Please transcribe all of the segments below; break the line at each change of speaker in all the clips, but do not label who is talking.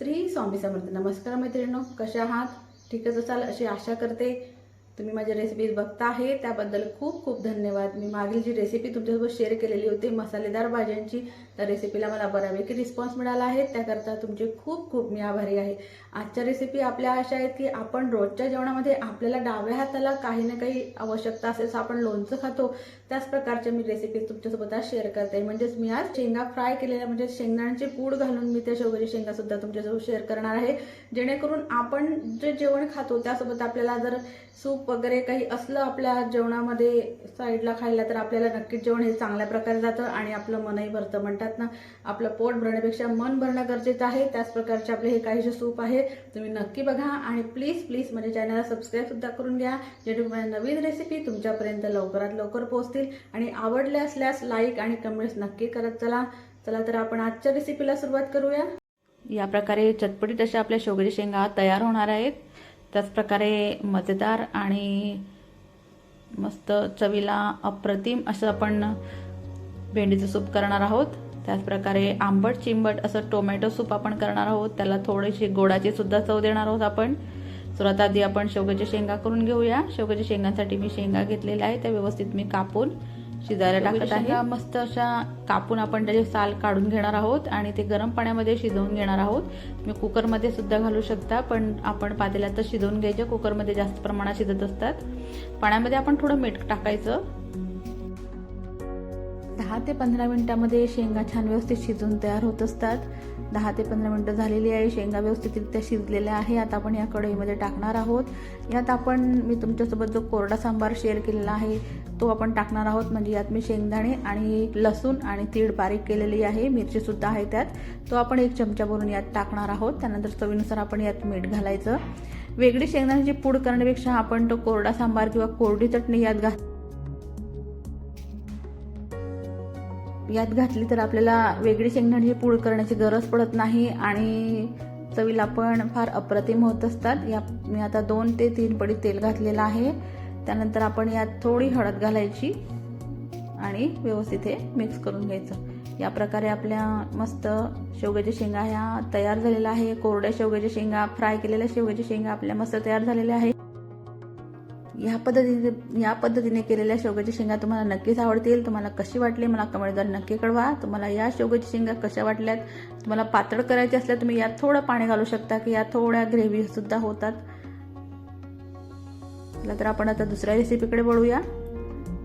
श्री स्वामी समर्थ. नमस्कार मैत्रिणी कशा आहात? ठीकच असाल अशी आशा करते तुम्ही माझ्या रेसिपीज बघता आहे त्याबद्दल खूप खूप धन्यवाद. मी मागील जी रेसिपी तुमच्यासोबत शेअर केलेली होती मसालेदार भाज्यांची त्या रेसिपीला मला बऱ्यापैकी रिस्पॉन्स मिळाला आहे. त्याकरता तुमचे खूप खूप मी आभारी आहे. आजच्या रेसिपी आपल्या अशा आहेत की आपण रोजच्या जेवणामध्ये आपल्याला डाव्या हाताला काही ना काही आवश्यकता असेल तर आपण लोणचं खातो. त्याच प्रकारच्या मी रेसिपीज तुमच्यासोबत आज शेअर करते. म्हणजेच मी आज शेंगा फ्राय केलेल्या म्हणजे शेंगदाण्याचे पूड घालून मी त्या शेवगाची शेंगासुद्धा तुमच्यासोबत शेअर करणार आहे. जेणेकरून आपण जे जेवण खातो त्यासोबत आपल्याला जर सूप वगैरे काही असलं आपल्या जेवणामध्ये साईडला खायला तर आपल्याला नक्कीच जेवण हे चांगल्या प्रकारे जातं आणि आपलं मनही भरतं. म्हणतात ना आपलं पोट भरण्यापेक्षा मन भरणं गरजेचं आहे. त्याच प्रकारचे आपले हे काहीसे सूप आहे. तुम्ही नक्की बघा आणि प्लीज प्लीज माझ्या चॅनलला सबस्क्राईबसुद्धा करून घ्या. जेणेकरून नवीन रेसिपी तुमच्यापर्यंत लवकरात लवकर पोहोचतील. आणि आवडले असल्यास लाईक आणि कमेंट्स नक्की करत चला. चला तर आपण आजच्या रेसिपीला सुरुवात करूया. या प्रकारे चटपटीत अशा आपल्या शेवग्याच्या शेंगा तयार होणार आहेत. त्याचप्रकारे मजेदार आणि मस्त चवीला अप्रतिम असं आपण भेंडीचं सूप करणार आहोत. त्याचप्रकारे आंबट चिंबट असं टोमॅटो सूप आपण करणार आहोत. त्याला थोडीशी गोडाची सुद्धा चव देणार आहोत आपण. सुरुवात आधी आपण शेवग्याच्या शेंगा करून घेऊया. शेवग्याच्या शेंगांसाठी मी शेंगा घेतलेल्या आहे त्या व्यवस्थित मी कापून शिजायला टाकत आहे मस्त अशा कापून आपण त्याचे साल काढून घेणार आहोत आणि ते गरम पाण्यामध्ये शिजवून घेणार आहोत. तुम्ही कुकरमध्ये सुद्धा घालू शकता पण आपण पातेल्यातच शिजवून घ्यायचे. कुकरमध्ये जास्त प्रमाणात शिजत असतात. पाण्यामध्ये आपण थोडं मीठ टाकायचं. दहा ते पंधरा मिनिटामध्ये शेंगा छान व्यवस्थित शिजून तयार होत असतात. दहा ते पंधरा मिनटं झालेली आहे. शेंगा व्यवस्थितरित्या शिजलेल्या आहे आता आपण या कढईमध्ये टाकणार आहोत. यात आपण मी तुमच्यासोबत जो कोरडा सांबार शेअर केलेला आहे तो आपण टाकणार आहोत. म्हणजे यात मी शेंगदाणे आणि लसूण आणि तीळ बारीक केलेली आहे. मिरची सुद्धा आहे त्यात. तो आपण एक चमचा भरून यात टाकणार आहोत. त्यानंतर चवीनुसार आपण यात मीठ घालायचं. वेगळी शेंगदाण्याची पूड करण्यापेक्षा आपण तो कोरडा सांबार किंवा कोरडी चटणी यात घात यात घातली तर आपल्याला वेगळी शेंगदाण्याची पूड करण्याची गरज पडत नाही आणि चवीला पण फार अप्रतिम होत असतात. या मी आता दोन ते तीन पडी तेल घातलेलं आहे. त्यानंतर आपण यात थोडी हळद घालायची आणि व्यवस्थित हे मिक्स करून घ्यायचं. या प्रकारे आपल्या मस्त शेवग्याच्या शेंगा ह्या तयार झालेल्या आहे कोरड्या शेवग्याच्या शेंगा फ्राय केलेल्या शेवग्याच्या शेंगा आपल्या मस्त तयार झालेल्या आहे या पद्धतीने या पद्धतीने केलेल्या शेवग्याच्या शेंगा तुम्हाला नक्कीच आवडतील. तुम्हाला कशी वाटली मला कमेंटद्वारे नक्की कळवा. तुम्हाला या शेवग्याच्या शेंगा कशा वाटल्यात तुम्हाला पातळ करायची असल्या तुम्ही यात थोडं पाणी घालू शकता की यात थोड्या ग्रेव्ही सुद्धा होतात. चला तर आपण आता दुसऱ्या रेसिपीकडे वळूया.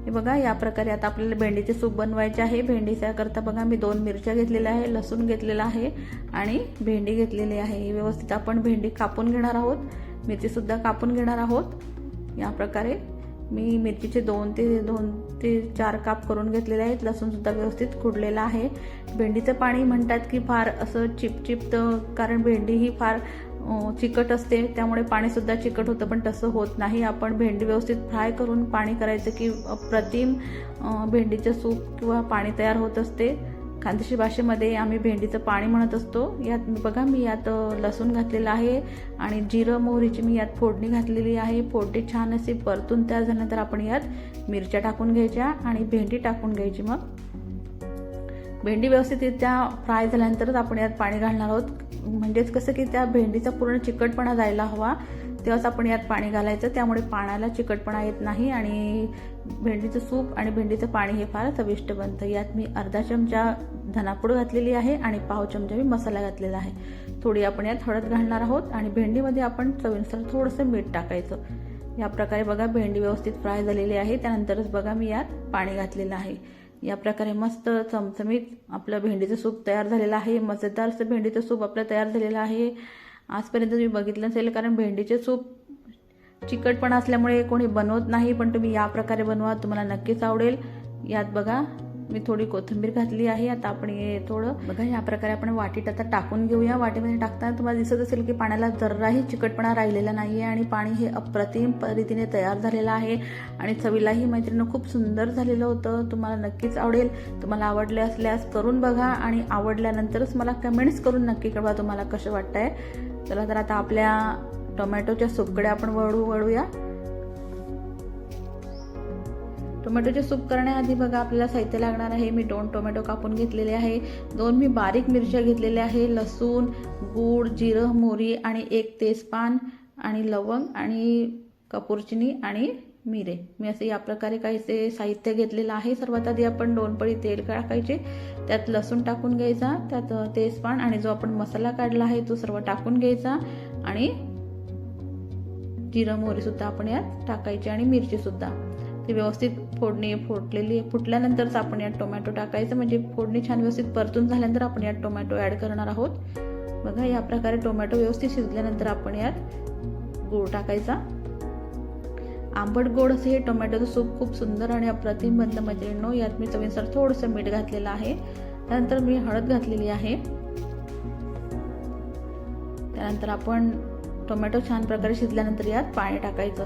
हे बघा या प्रकारे आता आपल्याला भेंडीचे सूप बनवायचे आहे. भेंडीच्याकरता बघा मी दोन मिरच्या घेतलेल्या आहे लसूण घेतलेला आहे आणि भेंडी घेतलेली आहे. व्यवस्थित आपण भेंडी कापून घेणार आहोत. मिरचीसुद्धा कापून घेणार आहोत. या प्रकारे मी मिरचीचे दोन ते दोन ते चार काप करून घेतलेले आहेत. लसूणसुद्धा व्यवस्थित खुडलेला आहे. भेंडीचं पाणी म्हणतात की फार असं चिपचिपतं कारण भेंडी ही फार चिकट असते त्यामुळे पाणीसुद्धा चिकट होतं पण तसं होत नाही. आपण भेंडी व्यवस्थित फ्राय करून पाणी करायचं की अप्रतिम भेंडीचं सूप किंवा पाणी तयार होत असते. खानदेशी भाषेमध्ये आम्ही भेंडीचं पाणी म्हणत असतो. यात बघा मी यात लसूण घातलेलं आहे आणि जिरं मोहरीची मी यात फोडणी घातलेली आहे. फोडणी छान अशी परतून तयार झाल्यानंतर आपण यात मिरच्या टाकून घ्यायच्या आणि भेंडी टाकून घ्यायची मग. भेंडी व्यवस्थितरित्या फ्राय झाल्यानंतरच आपण यात पाणी घालणार आहोत. म्हणजेच कसं की त्या भेंडीचा पूर्ण चिकटपणा जायला हवा. तेव्हाच आपण यात पाणी घालायचं. त्यामुळे पाण्याला चिकटपणा येत नाही आणि भेंडीचं सूप आणि भेंडीचं पाणी हे फार चविष्ट बनतं. यात मी अर्धा चमचा धनापूड घातलेली आहे आणि पाव चमचा मी मसाला घातलेला आहे. थोडी आपण यात हळद घालणार आहोत आणि भेंडीमध्ये आपण चवीनुसार थोडंसं मीठ टाकायचं. या प्रकारे बघा भेंडी व्यवस्थित फ्राय झालेली आहे. त्यानंतरच बघा मी यात पाणी घातलेलं आहे. या प्रकारे मस्त चमचमीत आपलं भेंडीचं सूप तयार झालेलं आहे. मजेदार असं भेंडीचं सूप आपलं तयार झालेलं आहे. आजपर्यंत तुम्ही बघितलं नसेल कारण भेंडीचे सूप चिकटपणा असल्यामुळे कोणी बनवत नाही पण तुम्ही या प्रकारे बनवा तुम्हाला नक्कीच आवडेल. यात बघा मी थोडी कोथिंबीर घातली आहे. आता आपण हे थोडं बघा या प्रकारे आपण वाटीत आता टाकून घेऊया. वाटीमध्ये टाकताना तुम्हाला दिसत असेल की पाण्याला जराही चिकटपणा राहिलेला नाही आहे आणि पाणी हे अप्रतिम पद्धतीने तयार झालेलं आहे. आणि चवीलाही मैत्रिणी खूप सुंदर झालेलं होतं. तुम्हाला नक्कीच आवडेल. तुम्हाला आवडले असल्यास करून बघा आणि आवडल्यानंतरच मला कमेंट्स करून नक्की कळवा तुम्हाला कसं वाटतंय. चला तर आता आपल्या टोमॅटोच्या सूपकडे आपण वळू वळूया. टोमॅटोचे सूप करण्याआधी बघा आपल्याला साहित्य लागणार आहे. मी दोन टोमॅटो कापून घेतलेले आहे. दोन मी बारीक मिरच्या घेतलेल्या आहे. लसूण गूळ जिरं मोहरी आणि एक तेजपान आणि लवंग आणि कपूरचिनी आणि मिरे. मी असे या प्रकारे काहीसे साहित्य घेतलेलं आहे. सर्वात आधी आपण दोन पळी तेल टाकायचे. त्यात लसूण टाकून घ्यायचा. त्यात तेजपान आणि जो आपण मसाला काढला आहे तो सर्व टाकून घ्यायचा. आणि जिरं मोरीसुद्धा आपण यात टाकायची आणि मिरची सुद्धा. ती व्यवस्थित फोडणी फुटलेली फुटल्यानंतरच आपण यात टोमॅटो टाकायचं. म्हणजे फोडणी छान व्यवस्थित परतून झाल्यानंतर आपण यात टोमॅटो ॲड करणार आहोत. बघा या प्रकारे टोमॅटो व्यवस्थित शिजल्यानंतर आपण यात गूळ टाकायचा. आंबट गोड असे हे टोमॅटोचं सूप खूप सुंदर आणि अप्रतिम बनलं मैत्रिणींनो यात मी चवीनुसार थोडंसं मीठ घातलेलं आहे. त्यानंतर मी हळद घातलेली आहे. त्यानंतर आपण टोमॅटो छान प्रकारे शिजल्यानंतर यात पाणी टाकायचं.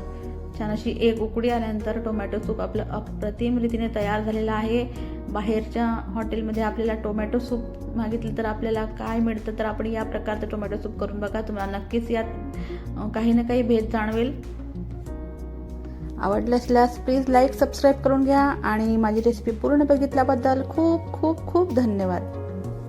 छान अशी एक उकडी आल्यानंतर टोमॅटो सूप आपलं अप्रतिम रीतीने तयार झालेलं आहे. बाहेरच्या हॉटेलमध्ये आपल्याला टोमॅटो सूप मागितलं तर आपल्याला काय मिळतं तर आपण या प्रकारचं टोमॅटो सूप करून बघा. तुम्हाला नक्कीच यात काही ना काही भेद जाणवेल. आवडलं असल्यास प्लीज लाईक सबस्क्राईब करून घ्या आणि माझी रेसिपी पूर्ण बघितल्याबद्दल खूप खूप खूप धन्यवाद.